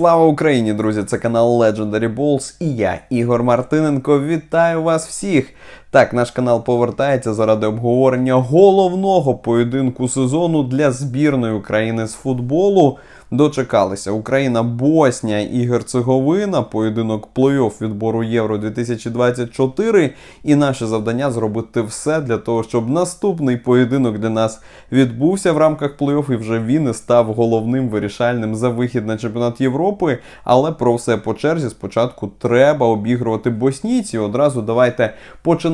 Слава Україні, друзі! Це канал Legendary Balls і я, Ігор Мартиненко. Вітаю вас всіх! Так, наш канал повертається заради обговорення головного поєдинку сезону для збірної України з футболу. Дочекалися Україна, Боснія і Герцеговина, поєдинок плей-офф відбору Євро 2024. І наше завдання зробити все для того, щоб наступний поєдинок для нас відбувся в рамках плей-офф, і вже він і став головним вирішальним за вихід на чемпіонат Європи. Але про все по черзі спочатку треба обігрувати боснійці. Одразу давайте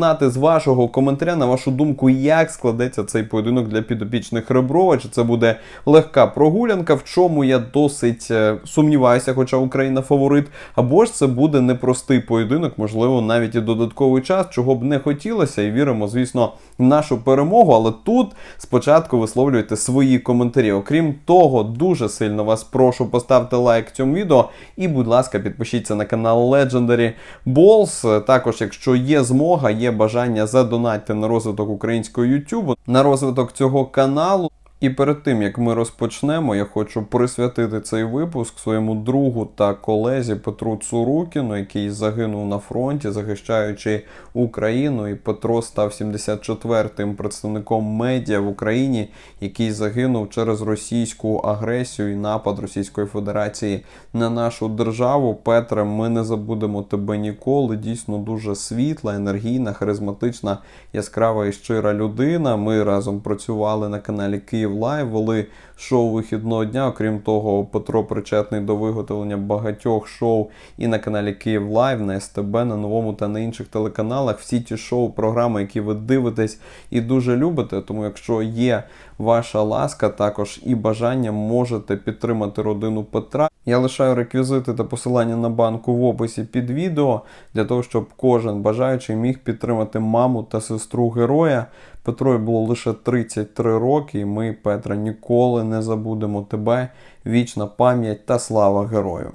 починати з вашого коментаря. На вашу думку, як складеться цей поєдинок для підопічних Реброва? Чи це буде легка прогулянка? В чому я досить е, сумніваюся, хоча Україна фаворит, або ж це буде непростий поєдинок, можливо, навіть і додатковий час, чого б не хотілося, і віримо, звісно, в нашу перемогу. Але тут спочатку висловлюйте свої коментарі. Окрім того, дуже сильно вас прошу поставте лайк цьому відео і, будь ласка, підпишіться на канал Legendary Balls. Також, якщо є змога, є бажання задонатьте на розвиток українського YouTube, на розвиток цього каналу. І перед тим як ми розпочнемо, я хочу присвятити цей випуск своєму другу та колезі Петру Цурукіну, який загинув на фронті, захищаючи Україну. І Петро став 74-тим представником медіа в Україні, який загинув через російську агресію і напад Російської Федерації на нашу державу. Петре, ми не забудемо тебе ніколи. Дійсно дуже світла, енергійна, харизматична, яскрава і щира людина. Ми разом працювали на каналі Київ. Лайв вели шоу вихідного дня. Окрім того, Петро причетний до виготовлення багатьох шоу і на каналі Київ Лайв, на СТБ, на новому та на інших телеканалах. Всі ті шоу, програми, які ви дивитесь і дуже любите. Тому, якщо є ваша ласка, також і бажання, можете підтримати родину Петра. Я лишаю реквізити та посилання на банку в описі під відео для того, щоб кожен бажаючий міг підтримати маму та сестру героя. Петрові було лише 33 роки, і ми, Петра, ніколи не забудемо тебе. Вічна пам'ять та слава герою.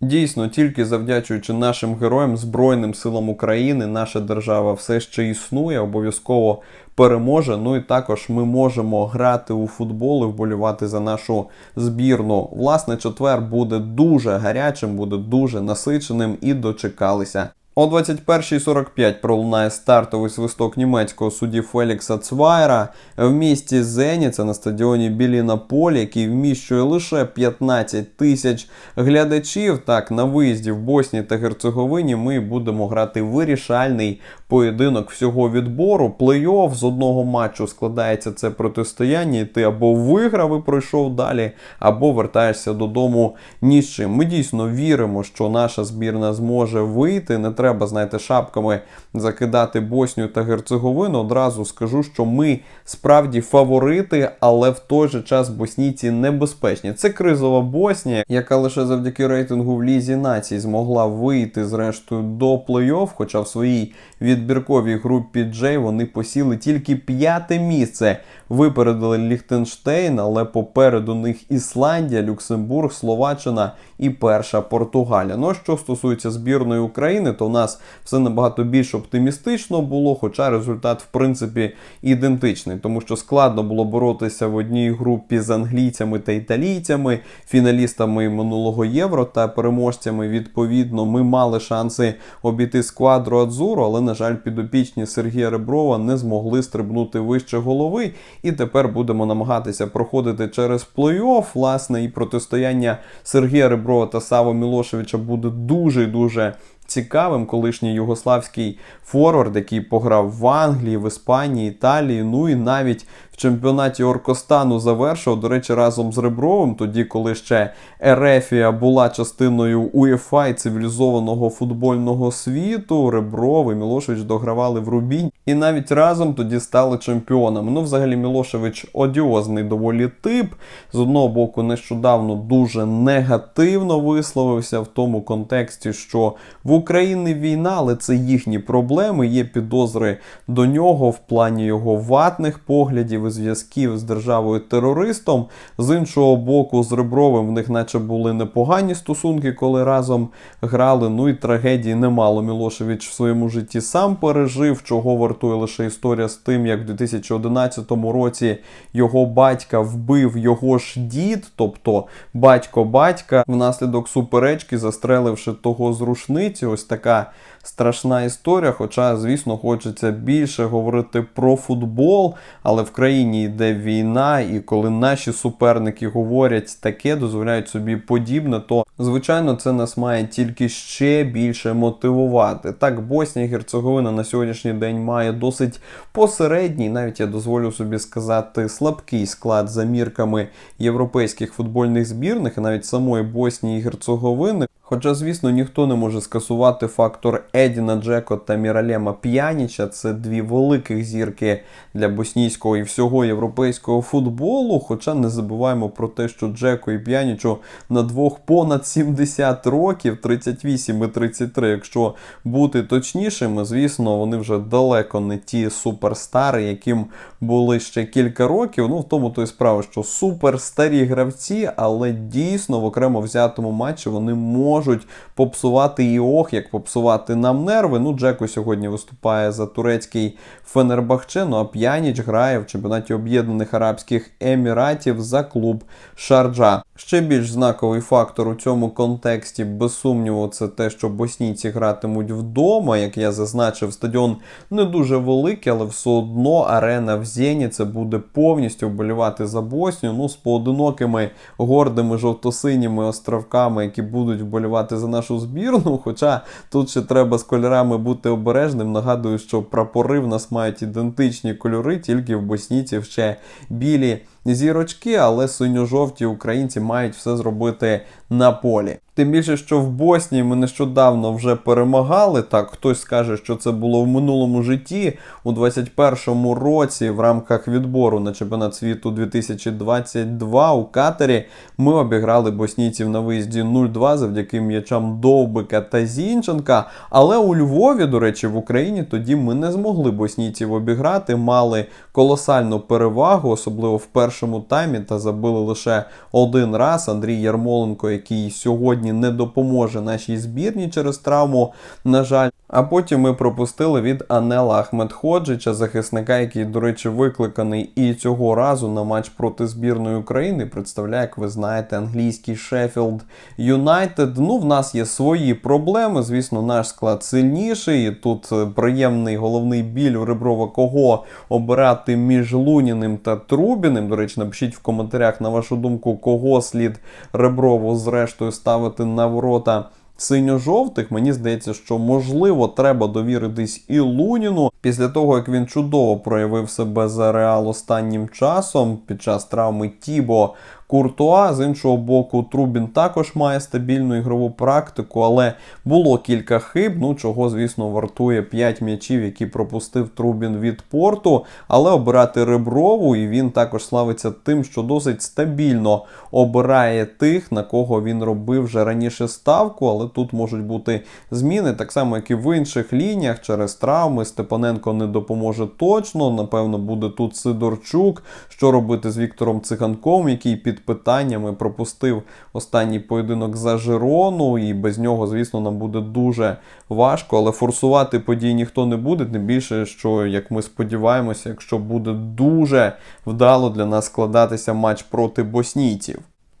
Дійсно, тільки завдячуючи нашим героям, Збройним силам України, наша держава все ще існує, обов'язково переможе. Ну і також ми можемо грати у футбол і вболівати за нашу збірну. Власне, четвер буде дуже гарячим, буде дуже насиченим і дочекалися. О 21.45 пролунає стартовий свисток німецького судді Фелікса Цвайра в місті Зені, це на стадіоні Біліна Полі, який вміщує лише 15 тисяч глядачів. Так, на виїзді в Боснії та Герцеговині ми будемо грати вирішальний поєдинок всього відбору. Плей-офф з одного матчу складається це протистояння, і ти або виграв і пройшов далі, або вертаєшся додому ні з чим. Ми дійсно віримо, що наша збірна зможе вийти. Не треба, знаєте, шапками закидати Боснію та Герцеговину. Одразу скажу, що ми справді фаворити, але в той же час боснійці небезпечні. Це кризова Боснія, яка лише завдяки рейтингу в Лізі націй змогла вийти зрештою до плей-офф, хоча в своїй відбірковій групі Джей вони посіли тільки п'яте місце. Випередили Ліхтенштейн, але попереду них Ісландія, Люксембург, Словаччина і перша Португалія. Ну а що стосується збірної України, то у нас все набагато більш оптимістично було, хоча результат в принципі ідентичний, тому що складно було боротися в одній групі з англійцями та італійцями, фіналістами минулого євро та переможцями. Відповідно, ми мали шанси обійти сквадру Адзуру, але на жаль, підопічні Сергія Реброва не змогли стрибнути вище голови. І тепер будемо намагатися проходити через плей-офф. Власне, і протистояння Сергія Реброва та Саво Мілошевича буде дуже дуже. Цікавим колишній югославський форвард, який пограв в Англії, в Іспанії, Італії, ну і навіть чемпіонаті Оркостану завершив, до речі, разом з Ребровим, тоді, коли ще Ерефія була частиною УЄФА і цивілізованого футбольного світу. Ребров і Мілошевич догравали в Рубінь і навіть разом тоді стали чемпіонами. Ну, взагалі, Мілошевич одіозний доволі тип. З одного боку, нещодавно дуже негативно висловився в тому контексті, що в Україні війна, але це їхні проблеми. Є підозри до нього в плані його ватних поглядів і зв'язків з державою терористом. З іншого боку, з Ребровим в них, наче були непогані стосунки, коли разом грали. Ну і трагедії немало. Мілошевич в своєму житті сам пережив, чого вартує лише історія з тим, як в 2011 році його батька вбив його ж дід, тобто батько батька, внаслідок суперечки, застреливши того з рушниці. Ось така страшна історія. Хоча, звісно, хочеться більше говорити про футбол, але в країні йде війна, і коли наші суперники говорять таке, дозволяють собі подібне, то звичайно це нас має тільки ще більше мотивувати. Так, Боснія і Герцеговина на сьогоднішній день має досить посередній, навіть я дозволю собі сказати, слабкий склад за мірками європейських футбольних збірних, і навіть самої Боснії і Герцеговини. Хоча, звісно, ніхто не може скасувати фактор Едіна Джеко та Міралема П'яніча. Це дві великих зірки для боснійського і всього європейського футболу. Хоча не забуваємо про те, що Джеко і П'янічу на двох понад 70 років, 38 і 33, якщо бути точнішими, звісно, вони вже далеко не ті суперстари, яким були ще кілька років. Ну, в тому то і справа, що суперстарі гравці, але дійсно в окремо взятому матчі вони можуть можуть попсувати і ох, як попсувати нам нерви. Ну, Джеко сьогодні виступає за турецький Фенербахче, ну а П'яніч грає в чемпіонаті Об'єднаних Арабських Еміратів за клуб Шарджа. Ще більш знаковий фактор у цьому контексті, без сумніву, це те, що боснійці гратимуть вдома. Як я зазначив, стадіон не дуже великий, але все одно арена в Зені це буде повністю вболівати за Боснію. Ну, з поодинокими гордими жовто-синіми островками, які будуть вболівати за нашу збірну. Хоча тут ще треба з кольорами бути обережним. Нагадую, що прапори в нас мають ідентичні кольори, тільки в боснійців ще білі зірочки, але синьо-жовті українці мають все зробити на полі. Тим більше, що в Боснії ми нещодавно вже перемагали. Так, хтось скаже, що це було в минулому житті у 21-му році в рамках відбору на чемпіонат світу 2022 у Катері. Ми обіграли боснійців на виїзді 0-2 завдяки м'ячам Довбика та Зінченка. Але у Львові, до речі, в Україні тоді ми не змогли боснійців обіграти, мали колосальну перевагу, особливо в першому таймі, та забили лише один раз. Андрій Ярмоленко, який сьогодні не допоможе нашій збірні через травму, на жаль. А потім ми пропустили від Анела Ахмедходжича, захисника, який, до речі, викликаний і цього разу на матч проти збірної України. Представляє, як ви знаєте, англійський Шеффілд Юнайтед. Ну, в нас є свої проблеми. Звісно, наш склад сильніший. Тут приємний головний біль у Реброва кого обирати між Луніним та Трубіним. До речі, напишіть в коментарях на вашу думку, кого слід Реброву зрештою ставити на ворота синьо-жовтих, мені здається, що можливо треба довіритись і Луніну після того, як він чудово проявив себе за реал останнім часом під час травми Тібо. Куртуа, з іншого боку, Трубін також має стабільну ігрову практику, але було кілька хиб, ну чого, звісно, вартує 5 м'ячів, які пропустив Трубін від порту. Але обирати Реброву, і він також славиться тим, що досить стабільно обирає тих, на кого він робив вже раніше ставку. Але тут можуть бути зміни, так само, як і в інших лініях, через травми. Степаненко не допоможе точно. Напевно, буде тут Сидорчук. Що робити з Віктором Циганком, який під питаннями пропустив останній поєдинок за Жирону, і без нього, звісно, нам буде дуже важко, але форсувати події ніхто не буде. Тим більше, що, як ми сподіваємося, якщо буде дуже вдало для нас складатися матч проти боснійців.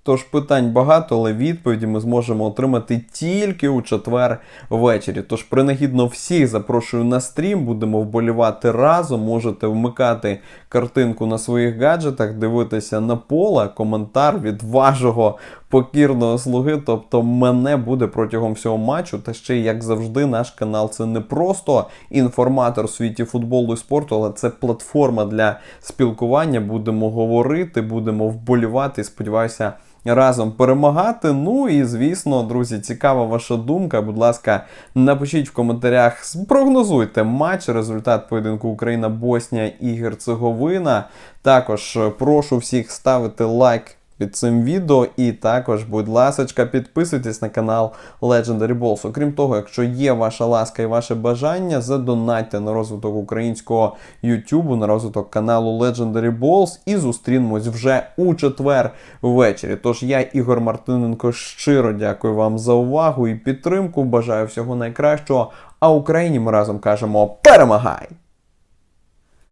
Тож питань багато, але відповіді ми зможемо отримати тільки у четвер ввечері. Тож принагідно всіх запрошую на стрім, будемо вболівати разом. Можете вмикати картинку на своїх гаджетах, дивитися на поле, коментар від вашого покірного слуги. Тобто мене буде протягом всього матчу. Та ще, як завжди, наш канал це не просто інформатор у світі футболу і спорту, але це платформа для спілкування. Будемо говорити, будемо вболівати. Сподіваюся разом перемагати. Ну і звісно, друзі, цікава ваша думка. Будь ласка, напишіть в коментарях, спрогнозуйте матч, результат поєдинку Україна, Боснія і Герцеговина. Також прошу всіх ставити лайк під цим відео. І також, будь ласочка, підписуйтесь на канал Legendary Balls. Окрім того, якщо є ваша ласка і ваше бажання, задонатьте на розвиток українського YouTube, на розвиток каналу Legendary Balls і зустрінемось вже у четвер ввечері. Тож я, Ігор Мартиненко, щиро дякую вам за увагу і підтримку. Бажаю всього найкращого. А Україні ми разом кажемо перемагай!